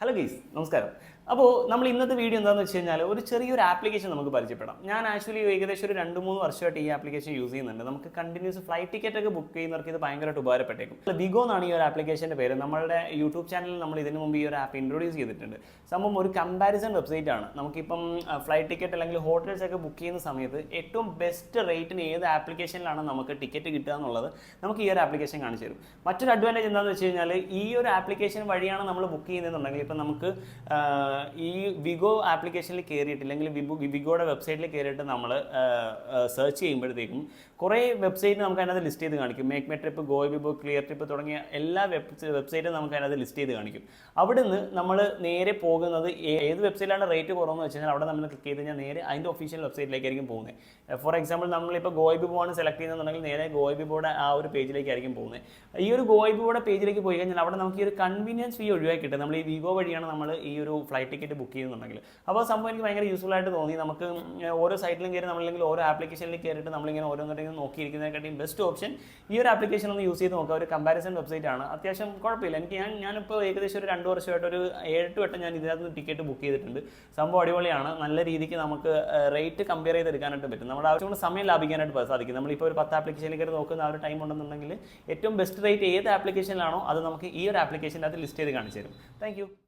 Hello ഗീസ് നമസ്കാരം. അപ്പോൾ നമ്മൾ ഇന്നത്തെ വീഡിയോ എന്താണെന്ന് വെച്ച് കഴിഞ്ഞാൽ ഒരു ചെറിയൊരു ആപ്ലിക്കേഷൻ നമുക്ക് പരിചയപ്പെടാം. ഞാൻ ആക്ച്വലി ഏകദേശം ഒരു രണ്ട് മൂന്ന് വർഷമായിട്ട് ഈ ആപ്ലിക്കേഷൻ യൂസ് ചെയ്യുന്നുണ്ട്. നമുക്ക് കണ്ടിന്യൂസ് ഫ്ലൈറ്റ് ടിക്കറ്റ് ഒക്കെ ബുക്ക് ചെയ്യുന്നവർക്ക് ഇത് ഭയങ്കരമായിട്ട് ഉപകാരപ്പെട്ടേക്കും. ബിഗോ എന്നാണ് ഈ ഒരു ആപ്ലിക്കേഷന്റെ പേര്. നമ്മുടെ യൂട്യൂബ് ചാനലിൽ നമ്മൾ ഇതിനു മുമ്പ് ഈ ഒരു ആപ്പ് ഇൻട്രൊഡ്യൂസ് ചെയ്തിട്ടുണ്ട്. സംഭവം ഒരു കമ്പാരിസൺ വെബ്സൈറ്റ് ആണ്. നമുക്കിപ്പം ഫ്ലൈറ്റ് ടിക്കറ്റ് അല്ലെങ്കിൽ ഹോട്ടൽസ് ഒക്കെ ബുക്ക് ചെയ്യുന്ന സമയത്ത് ഏറ്റവും ബെസ്റ്റ് റേറ്റിന് ഏത് ആപ്ലിക്കേഷനിലാണ് നമുക്ക് ടിക്കറ്റ് കിട്ടുക എന്നുള്ളത് നമുക്ക് ഈ ഒരു ആപ്ലിക്കേഷൻ കാണിച്ചു തരും. മറ്റൊരു അഡ്വാന്റേജ് എന്താണെന്ന് വെച്ച് കഴിഞ്ഞാൽ ഈ ഒരു ആപ്ലിക്കേഷൻ വഴിയാണ് നമ്മൾ ബുക്ക് ചെയ്യുന്നതെന്നുണ്ടെങ്കിൽ ഇപ്പം നമുക്ക് ഈ വിഗോ ആപ്ലിക്കേഷനിൽ കയറിയിട്ട് അല്ലെങ്കിൽ വിബു വിഗോയുടെ വെബ്സൈറ്റിൽ കയറിയിട്ട് നമ്മൾ സെർച്ച് ചെയ്യുമ്പോഴത്തേക്കും കുറേ വെബ്സൈറ്റ് നമുക്ക് അതിനകത്ത് ലിസ്റ്റ് ചെയ്ത് കാണിക്കും. Make may trip Goibibo Cleartrip തുടങ്ങിയ എല്ലാ വെബ് വെബ്സൈറ്റും നമുക്ക് അതിനകത്ത് ലിസ്റ്റ് ചെയ്ത് കാണിക്കും. അവിടുന്ന് നമ്മൾ നേരെ പോകുന്നത് ഏത് വെബ്സൈറ്റിലാണ് റേറ്റ് കുറവെന്ന് വെച്ച് കഴിഞ്ഞാൽ അവിടെ നമ്മൾ ക്ലിക്ക് ചെയ്ത് കഴിഞ്ഞാൽ നേരെ അതിന്റെ ഒഫീഷ്യൽ വെബ്സൈറ്റിലേക്കായിരിക്കും പോകുന്നത്. ഫോർ എക്സാമ്പിൾ നമ്മളിപ്പോൾ വിബോ ആണ് സെലക്ട് ചെയ്യുന്നുണ്ടെങ്കിൽ നേരെ ഗോയിബിബോയുടെ ആ ഒരു പേജിലേക്കായിരിക്കും പോകുന്നത്. ഈ ഒരു ഗോയിബിബോയുടെ പേജിലേക്ക് പോയി കഴിഞ്ഞാൽ അവിടെ നമുക്ക് ഈ ഒരു കൺവീനിയൻസ് ഫീ ഒഴിവാക്കിയിട്ട് നമ്മൾ ഈ വിഗോ വഴിയാണ് നമ്മൾ ഈ ഒരു ഫ്ലൈറ്റ് ടിക്കറ്റ് ബുക്ക് ചെയ്യുന്നുണ്ടെങ്കിൽ. അപ്പോൾ സംഭവം എനിക്ക് ഭയങ്കര യൂസ്ഫുൾ ആയിട്ട് തോന്നി. നമുക്ക് ഓരോ സൈറ്റിലും കയറി നമ്മളല്ലെങ്കിൽ ഓരോ ആപ്ലിക്കേഷനിൽ കയറിയിട്ട് നമ്മളിങ്ങനെ ഓരോന്നിട്ടും നോക്കിയിരിക്കുന്നതിനെക്കാട്ടിയും ബെസ്റ്റ് ഓപ്ഷൻ ഈ ഒരു ആപ്ലിക്കേഷൻ ഒന്ന് യൂസ് ചെയ്ത് നോക്കുക. ഒരു കമ്പാരിസൺ വെബ്സൈറ്റ് ആണ്. അത്യാവശ്യം കുഴപ്പമില്ല. എനിക്ക് ഞാൻ ഞാനിപ്പോൾ ഏകദേശം ഒരു രണ്ട് വർഷമായിട്ട് ഒരു ഏഴെട്ട് വട്ടം ഞാൻ ഇതിനകത്ത് ടിക്കറ്റ് ബുക്ക് ചെയ്തിട്ടുണ്ട്. സംഭവം അടിപൊളിയാണ്. നല്ല രീതിക്ക് നമുക്ക് റേറ്റ് കമ്പയർ ചെയ്തെടുക്കാനായിട്ട് പറ്റും. നമ്മുടെ ആവശ്യം കൊണ്ട് സമയം ലാഭിക്കാനായിട്ട് സാധിക്കും. നമ്മളിപ്പോൾ ഒരു പത്ത് ആപ്ലിക്കേഷനിൽ കയറി നോക്കുന്ന ആ ഒരു ടൈം ഉണ്ടെന്നുണ്ടെങ്കിൽ ഏറ്റവും ബെസ്റ്റ് റേറ്റ് ഏത് ആപ്ലിക്കേഷനിലാണോ അത് നമുക്ക് ഈ ഒരു ആപ്ലിക്കേഷന്റെ അകത്ത് ലിസ്റ്റ് ചെയ്ത് കാണിച്ചു തരും. താങ്ക്